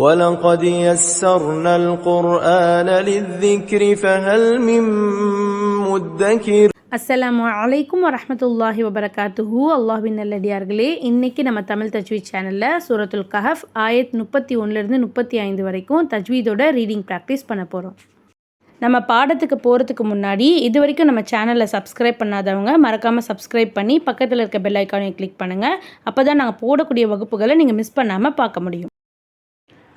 ولقد يسرنا القرآن للذكر فهل من مدكر அஸ்ஸலாமு அலைக்கும் வரஹ்மத்துல்லாஹி வபரகாத்துஹு அல்லாஹ்வின் நல்லடியார்களே இன்னைக்கு நம்ம தமிழ் தஜ்வீத் சேனலில் சூரத்துல் கஹஃப் ஆயத் முப்பத்தி ஒன்றுலேருந்து முப்பத்தி ஐந்து வரைக்கும் தஜ்வீதோட ரீடிங் ப்ராக்டிஸ் பண்ண போகிறோம் நம்ம பாடத்துக்கு போகிறதுக்கு முன்னாடி இது வரைக்கும் நம்ம சேனலை சப்ஸ்கிரைப் பண்ணாதவங்க மறக்காமல் சப்ஸ்கிரைப் பண்ணி பக்கத்தில் இருக்க பெல் ஐக்கானையும் கிளிக் பண்ணுங்கள் அப்போ தான் நாங்கள் போடக்கூடிய வகுப்புகளை நீங்கள் மிஸ் பண்ணாமல் பார்க்க முடியும்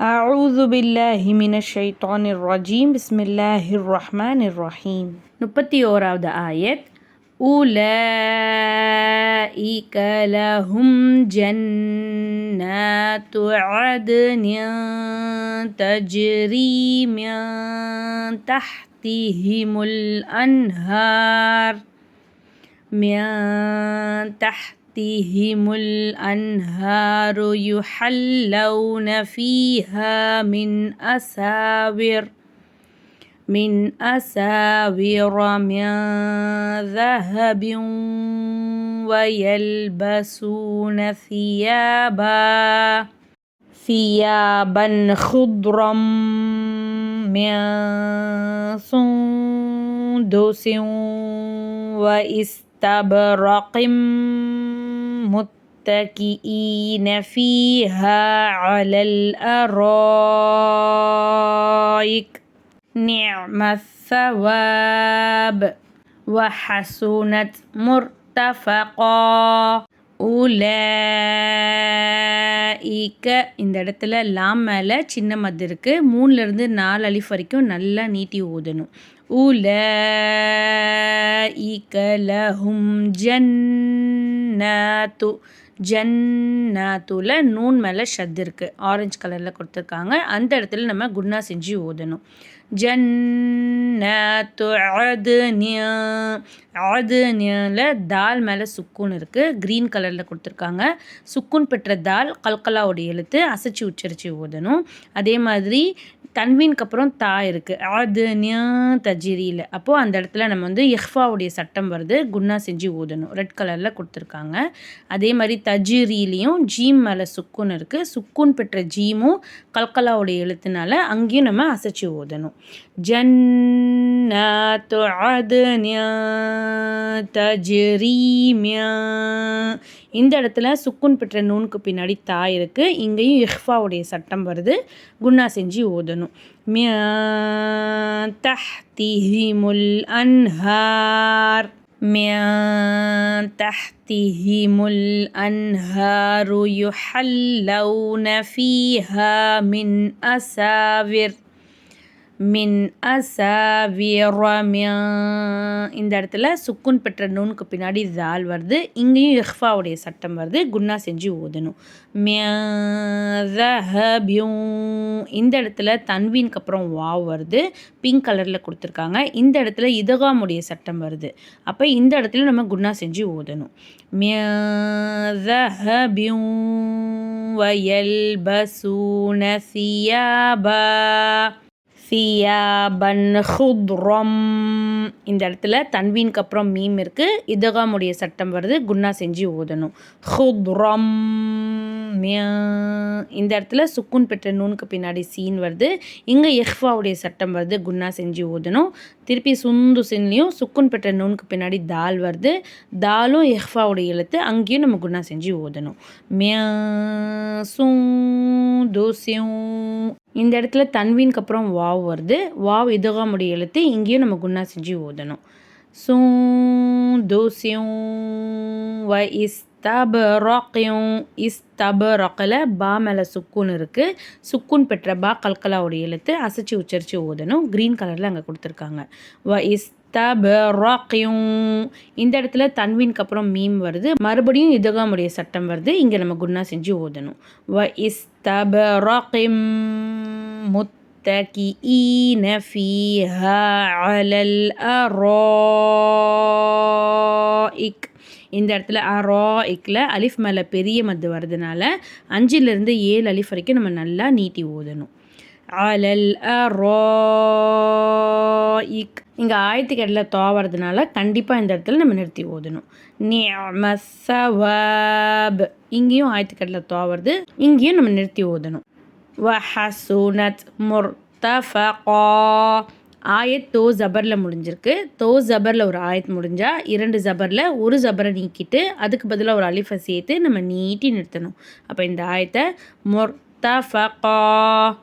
أعوذ بالله من الشيطان الرجيم بسم الله الرحمن الرحيم முப்பத்தி ஓராவது ஆயத் أولئك لهم جنات عدن تجري من تحتهم الأنهار من تحتهم الأنهار يحلون فيها من أساور من أساور من ذهب ويلبسون ثيابا ثيابا خضرا من سندس واستبرق متكئين فيها على الأرائك نعم الثواب وحسنت مرتفقا உலாயிக்க இந்த இடத்துல லாம் மேலே சின்ன மத்து இருக்குது மூணுலேருந்து நாலு அலிஃப் வரைக்கும் நல்லா நீட்டி ஓதணும் உலாயிக்க லஹும் ஜன்னத்து ஜன்னத்துல நூன் மேலே ஷத் இருக்குது ஆரஞ்சு கலரில் கொடுத்துருக்காங்க. அந்த இடத்துல நம்ம குன்னா செஞ்சு ஓதணும். ஜன்னத்து ஆது அதுனியில் தால் மேலே சுக்கூன் இருக்குது க்ரீன் கலரில் கொடுத்துருக்காங்க. சுக்கூன் பெற்ற தால் கல்கலாவுடைய எழுத்து அசைச்சு உச்சரித்து ஓதணும். அதே மாதிரி தன்வீனுக்கு அப்புறம் தா இருக்குது அது தஜிரியில். அப்போது அந்த இடத்துல நம்ம வந்து இஹ்ஃபாவுடைய சட்டம் வருது. குன்னா செஞ்சு ஓதணும். ரெட் கலரில் கொடுத்துருக்காங்க. அதே மாதிரி தஜிரிலையும் ஜீம் மேலே சுக்குன் இருக்குது சுக்குன் பெற்ற ஜீமும் கல்கலாவுடைய எழுத்துனால அங்கேயும் நம்ம அசைச்சு ஓதணும். ஜன்னாத்து அதுனிய தஜ்ரீமியா இந்த இடத்துல சுக்குன் பெற்ற நூனுக்கு பின்னாடி தா இருக்குது இங்கேயும் இஹ்ஃபாவுடைய சட்டம் வருது குன்னா செஞ்சு ஓதணும் மியா தஹ்திஹிமுல் அன்ஹார் من تحتهم الأنهار يحلون فيها من أساور மின் அசவியமியா இந்த இடத்துல சுக்குன் பெற்ற நூனுக்கு பின்னாடி ஜால் வருது. இங்கேயும் இஹ்ஃபாவுடைய சட்டம் வருது. குன்னா செஞ்சு ஓதணும். மியூ இந்த இடத்துல தன்வீனுக்கு அப்புறம் வாவ் வருது. பிங்க் கலரில் கொடுத்துருக்காங்க. இந்த இடத்துல இதகாமுடைய சட்டம் வருது. அப்போ இந்த இடத்துல நம்ம குன்னா செஞ்சு ஓதணும். மியூ வயல் பசூன சியாபா. சியாபன் ஹுத்ரம். இந்த இடத்துல தன்வீனுக்கு அப்புறம் மீம் இருக்குது இதகாமுடைய சட்டம் வருது. குன்னா செஞ்சு ஓதணும். ஹுத்ரம். இந்த இடத்துல சுக்குன் பெற்ற நூனுக்கு பின்னாடி சீன் வருது. இங்கே எஹ்ஃபாவுடைய சட்டம் வருது. குன்னா செஞ்சு ஓதணும். திருப்பி சுந்து சீன்லேயும் சுக்குன் பெற்ற நூனுக்கு பின்னாடி தால் வருது. தாலும் எஹ்ஃபாவுடைய எழுத்து. அங்கேயும் நம்ம குன்னா செஞ்சு ஓதணும். மியா. தோசியும் இந்த இடத்துல தன்வீனுக்கு அப்புறம் வாவ் வருது. வாவ் இதகாமுடைய எழுத்து இங்கேயும் நம்ம குன்னா செஞ்சு ஓதணும். சூ தோசியும் வ இஸ்தபராக்கையும் இஸ்தபராக்கில் பா மேலே சுக்குன் இருக்குது சுக்குன் பெற்ற பா கல்கலாவுடைய எழுத்து அசைச்சு உச்சரித்து ஓதணும். க்ரீன் கலரில் அங்கே கொடுத்துருக்காங்க. வ இஸ் தபராக்கியும் இந்த இடத்துல தன்வீனுக்கு அப்புறம் மீம் வருது. மறுபடியும் இதுகாமுடைய சட்டம் வருது. இங்கே நம்ம குன்னா செஞ்சு ஓதணும். வ இஸ் தபராக்கிம் முத்தகிஈன ஃபீஹா அலல் அராஇக். இந்த இடத்துல அரா இக்கில் அலிஃப் மேலே பெரிய மது வர்றதுனால அஞ்சிலிருந்து ஏழு அலிஃப் வரைக்கும் நம்ம நல்லா நீட்டி ஓதணும். அலல் ரோஇக் இங்கே ஆயத்துக்கடையில் தோவறதுனால கண்டிப்பாக இந்த இடத்துல நம்ம நிறுத்தி ஓதணும். நியமசவப் இங்கேயும் ஆயத்துக்கடையில் தோவறது இங்கேயும் நம்ம நிறுத்தி ஓதணும். வஹசுனத் முர்த்தஃபகா ஆயத் தோ ஜபரில் முடிஞ்சிருக்கு. தோ ஜபரில் ஒரு ஆயத் முடிஞ்சால் இரண்டு ஜபரில் ஒரு ஜபரை நீக்கிட்டு அதுக்கு பதிலாக ஒரு அலிஃபை சேர்த்து நம்ம நீட்டி நிறுத்தணும். அப்போ இந்த ஆயத்தை மொர் மொர்த்தஃபகா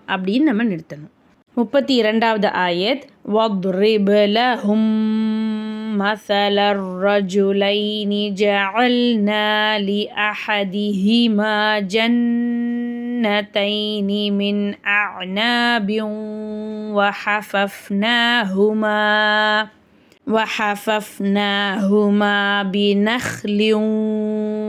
அப்படின்னு நம்ம நிறுத்தணும் முப்பத்தி இரண்டாவது ஆயத் வத்ரிப் லஹும் مثل الرجلين جعلنا لأحدهما جنتين من أعناب وحففناهما وحففناهما بنخل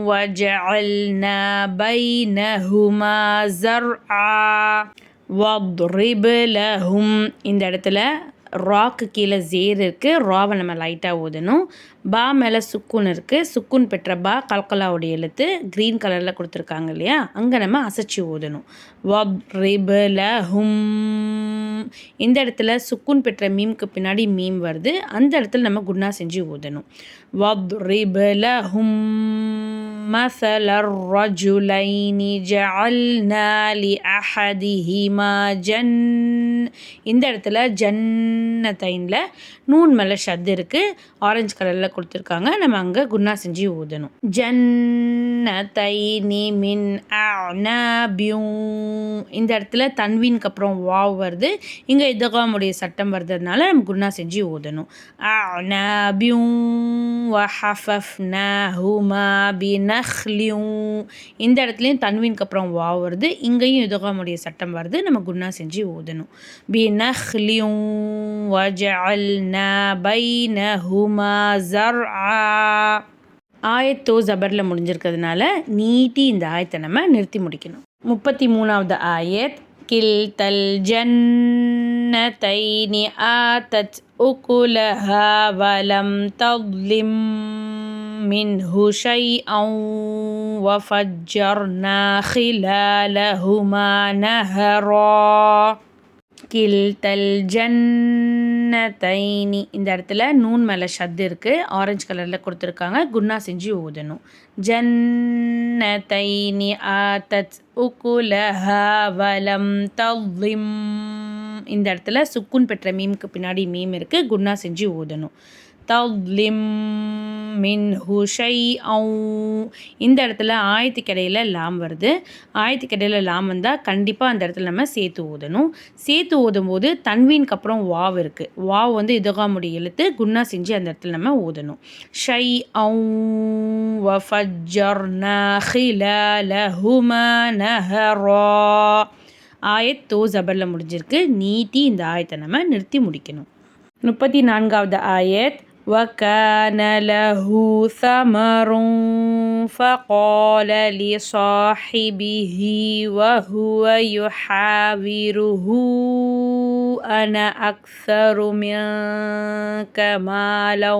وجعلنا بينهما زرعا وَاضْرِبْ لَهُمْ இந்த இடத்துல ராக்கு கீழே ஜேர் இருக்குது ராவை நம்ம லைட்டாக ஊதணும் பா மேலே சுக்குன் இருக்குது சுக்குன் பெற்ற பா கல்கலாவுடைய எழுத்து க்ரீன் கலரில் கொடுத்துருக்காங்க இல்லையா அங்கே நம்ம அசைச்சி ஊதணும் வப் ரிபல ஹும் இந்த இடத்துல சுக்குன் பெற்ற மீம்க்கு பின்னாடி மீம் வருது அந்த இடத்துல நம்ம குண்ணா செஞ்சு ஊதணும் வப் ரிபல ஹும் مثل الرجلين جعلنا لأحدهما ஜன் இந்த இடத்துல ஜன்னத்தைனில் நூன் மேலே ஷத் இருக்குது ஆரஞ்சு கலரில் கொடுத்துருக்காங்க. நம்ம அங்கே குன்னா செஞ்சு ஊதணும். ஜன்னத்தைனி மின் பியூ இந்த இடத்துல தன்வீனுக்கு அப்புறம் வாவ் வருது. இங்கே இதகாமுடைய சட்டம் வருதுனால நம்ம குன்னா செஞ்சு ஊதணும். அனபியும் பி பினஹ்லியும். இந்த இடத்துலையும் தன்வீனுக்கு அப்புறம் வாவ் வருது. இங்கேயும் இதகாமுடைய சட்டம் வருது நம்ம குன்னா செஞ்சு ஊதணும். பினஹ்லியும் வஜஅல்னா பைனஹுமா ஜர்ஆ ஆயத்தோ ஜபரில் முடிஞ்சிருக்கிறதுனால நீட்டி இந்த ஆயத்தை நம்ம நிறுத்தி முடிக்கணும் முப்பத்தி மூணாவது ஆயத் கில் தல் ஜன்னதைனி ஆதத் உகுலஹா வலம் தவ்லிம் منه شيئا وفجرنا خلالهما نهرا கில்தல் ஜன்னதைனி இந்த இடத்துல நூன் மேலே ஷத் இருக்குது ஆரஞ்சு கலரில் கொடுத்துருக்காங்க. குன்னா செஞ்சு ஊதணும். ஜன்னதைனி ஆதத் உகுலஹா வலம் தவ்லிம் இந்த இடத்துல சுக்குன் பெற்ற மீமுக்கு பின்னாடி மீம் இருக்குது குன்னா செஞ்சு ஊதணும். தவ்லிம் மின் ஹுஷை இந்த இடத்துல ஆயத்துக்கு இடையில லாம் வருது. ஆயத்துக்கு இடையில லாம் வந்தால் கண்டிப்பாக அந்த இடத்துல நம்ம சேர்த்து ஊதணும். சேர்த்து ஊதும் போது தன்வீனுக்கு அப்புறம் வாவ் இருக்குது வாவ் வந்து இதகாமுடைய எழுத்து குன்னா செஞ்சு அந்த இடத்துல நம்ம ஊதணும். ஷை ஆயத் தோ ஜபரில் முடிஞ்சிருக்கு. நீட்டி இந்த ஆயத்தை நம்ம நிறுத்தி முடிக்கணும். முப்பத்தி நான்காவது ஆயத். وكان له ثمر فقال لصاحبه وهو يحاوره أنا أكثر منك مالا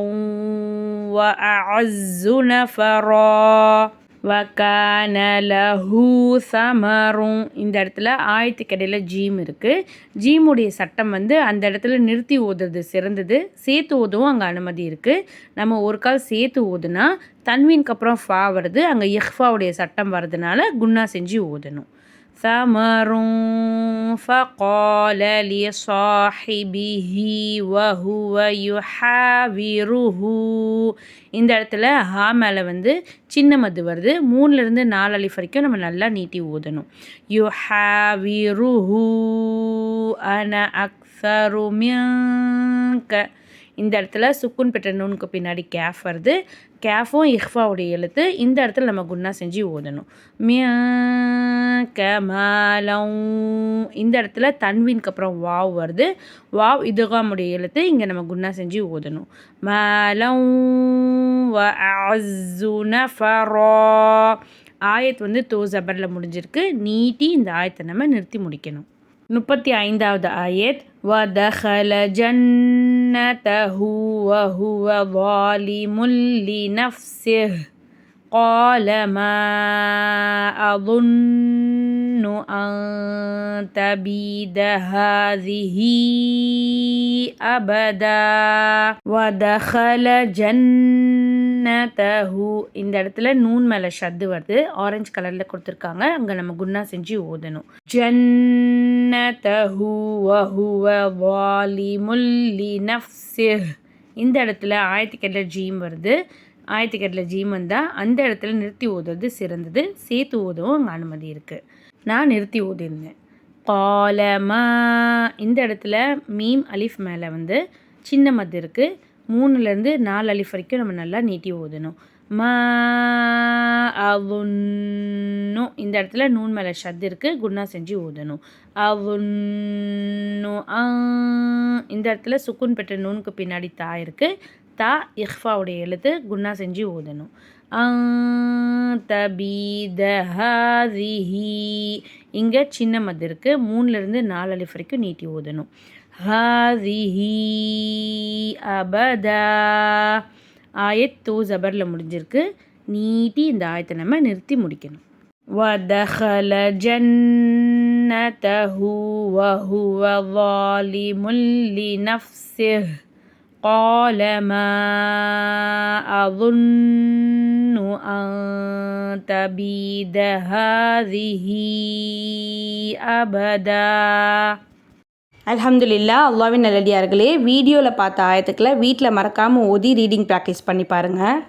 وأعز نفرا. வக்கான லஹூ சமரும் இந்த இடத்துல ஆயத்துக்கடையில் ஜீம் இருக்குது ஜீமுடைய சட்டம் வந்து அந்த இடத்துல நிறுத்தி ஓதுறது சிறந்தது. சேர்த்து ஓதவும் அங்கே அனுமதி இருக்குது நம்ம ஒரு கால் சேர்த்து ஓதுனா தன்வீனுக்கு அப்புறம் ஃபா வருது. அங்கே இஹ்ஃபாவுடைய சட்டம் வர்றதுனால குன்னா செஞ்சு ஓதணும். ثمر فقال لصاحبه وهو يحاوره இந்த இடத்துல ஹா மேலே வந்து சின்ன மது வருது மூணுலேருந்து நாலு அலிஃப் வரைக்கும் நம்ம நல்லா நீட்டி ஊதணும் யு ஹாவிருஹூ அன அக்ஸரு மியங்க இந்த இடத்துல சுக்குன் பெற்ற நூனுக்கு பின்னாடி கேஃப் வருது. கேஃபும் இஹ்ஃபாவுடைய எழுத்து. இந்த இடத்துல நம்ம குன்னா செஞ்சு ஓதணும். மிய கமாலம் இந்த இடத்துல தன்வீனுக்கு அப்புறம் வாவ் வருது. வாவ் இதுகாமுடைய எழுத்து. இங்கே நம்ம குன்னா செஞ்சு ஓதணும். மலம் வ ஆயத் வந்து தோ ஜபரில் முடிஞ்சிருக்கு. நீட்டி இந்த ஆயத்தை நம்ம நிறுத்தி முடிக்கணும். முப்பத்தி ஐந்தாவது ஆயத். ودخل جنته وهو ظالم لنفسه. قال ما أظن أن تبيد هذه أبدا. ودخل جنته ஜன்னதஹு இந்த இடத்துல நூன் மேலே ஷத்து வருது. ஆரஞ்சு கலரில் கொடுத்துருக்காங்க. அங்கே நம்ம குன்னா செஞ்சு ஓதணும். ஜன்னதஹு வாலி முல்லி லினஃப்ஸிஹ் இந்த இடத்துல ஆயிரத்தி ஆயத்துக்கெட்டில் ஜீம் வருது. ஆயிரத்தி ஆயத்துக்கெட்டில் ஜீம் வந்தால் அந்த இடத்துல நிறுத்தி ஓதுறது சிறந்தது. சேர்த்து ஓதவும் அங்கே அனுமதி இருக்குது நான் நிறுத்தி ஓதிருந்தேன். காலமா இந்த இடத்துல மீம் அலிஃப் மேலே வந்து சின்ன மது இருக்குது மூணுலேருந்து நாலு அலிஃப் வரைக்கும் நம்ம நல்லா நீட்டி ஓதணும் மா அவுன்னு. இந்த இடத்துல நூன் மேலே ஷத் இருக்குது குன்னா செஞ்சு ஊதணும். அவுன்னு இந்த இடத்துல சுக்குன் பெற்ற நூனுக்கு பின்னாடி தா இருக்குது தா இஹ்ஃபாவுடைய எழுத்து குன்னா செஞ்சு ஊதணும். தபீதஹிஹி இங்கே சின்ன மது இருக்குது மூணுலேருந்து நாலு அலிஃப் வரைக்கும் நீட்டி ஊதணும். ஹாதிஹி அபதா ஆயத் தூ ஜபரில் முடிஞ்சிருக்கு நீட்டி இந்த ஆயத்தை நம்ம நிறுத்தி முடிக்கணும் ودخل جنته وهو ظالم لنفسه قال ما أظن أن تبيد هذه أبدا அலமதுல்லா அல்லாவின் நல்லடியார்களே வீடியோவில் பார்த்த ஆயத்துக்களை வீட்டில் மறக்காமல் ஓதி ரீடிங் ப்ராக்டிஸ் பண்ணி பாருங்கள்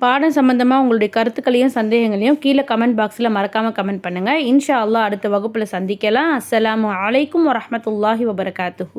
பாடம் சம்மந்தமாக உங்களுடைய கருத்துக்களையும் சந்தேகங்களையும் கீழே கமெண்ட் பாக்ஸில் மறக்காமல் கமெண்ட் பண்ணுங்கள் இன்ஷா அல்லாஹ் அடுத்த வகுப்பில் சந்திக்கலாம். அஸ்லாம் வலைக்கம் வரமத்துல்லாஹி வபரகாத்து